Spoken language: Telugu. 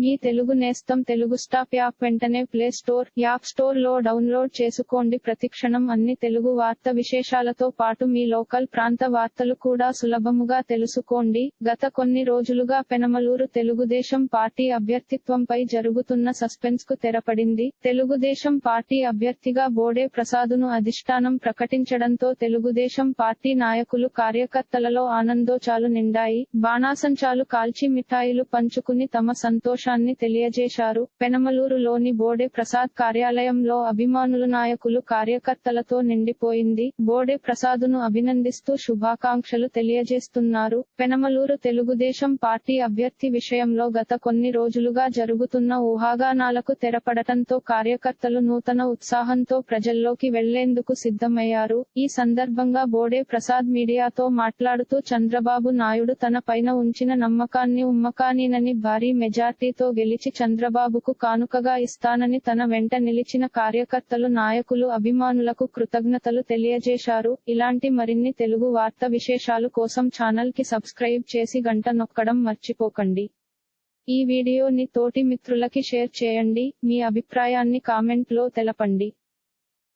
మీ తెలుగు నేస్తం తెలుగు స్టాప్ యాప్ వెంటనే ప్లే స్టోర్ యాప్ స్టోర్లో డౌన్లోడ్ చేసుకోండి. ప్రతిక్షణం అన్ని తెలుగు వార్త విశేషాలతో పాటు మీ లోకల్ ప్రాంత వార్తలు కూడా సులభముగా తెలుసుకోండి. గత కొన్ని రోజులుగా పెనమలూరు తెలుగుదేశం పార్టీ అభ్యర్థిత్వంపై జరుగుతున్న సస్పెన్స్కు తెరపడింది. తెలుగుదేశం పార్టీ అభ్యర్థిగా బోడే ప్రసాదును అధిష్టానం ప్రకటించడంతో తెలుగుదేశం పార్టీ నాయకులు కార్యకర్తలలో ఆనందోచాలు నిండాయి. బాణాసంచాలు కాల్చి మిఠాయిలు పంచుకుని తమ సంతోషాన్ని తెలియజేశారు. పెనమలూరులోని బోడే ప్రసాద్ కార్యాలయంలో అభిమానులు నాయకులు కార్యకర్తలతో నిండిపోయింది. బోడే ప్రసాదును అభినందిస్తూ శుభాకాంక్షలు తెలియజేస్తున్నారు. పెనమలూరు తెలుగుదేశం పార్టీ అభ్యర్థి విషయంలో గత కొన్ని రోజులుగా జరుగుతున్న ఊహాగానాలకు తెరపడటంతో కార్యకర్తలు నూతన ఉత్సాహంతో ప్రజల్లోకి వెళ్ళేందుకు సిద్ధమయ్యారు. ఈ సందర్భంగా బోడే ప్రసాద్ మీడియాతో మాట్లాడుతూ చంద్రబాబు నాయుడు తన పైన ఉంచిన నమ్మకాన్ని ఉమ్మకానినని భారీ మెజార్టీతో గెలిచి చంద్రబాబుకు కానుకగా ఇస్తానని తన వెంట నిలిచిన కార్యకర్తలు నాయకులు అభిమానులకు కృతజ్ఞతలు తెలియజేశారు. ఇలాంటి మరిన్ని తెలుగు వార్త విశేషాలు కోసం ఛానల్కి సబ్స్క్రైబ్ చేసి గంట నొక్కడం మర్చిపోకండి. ఈ వీడియోని తోటి మిత్రులకి షేర్ చేయండి. మీ అభిప్రాయాన్ని కామెంట్లో తెలపండి.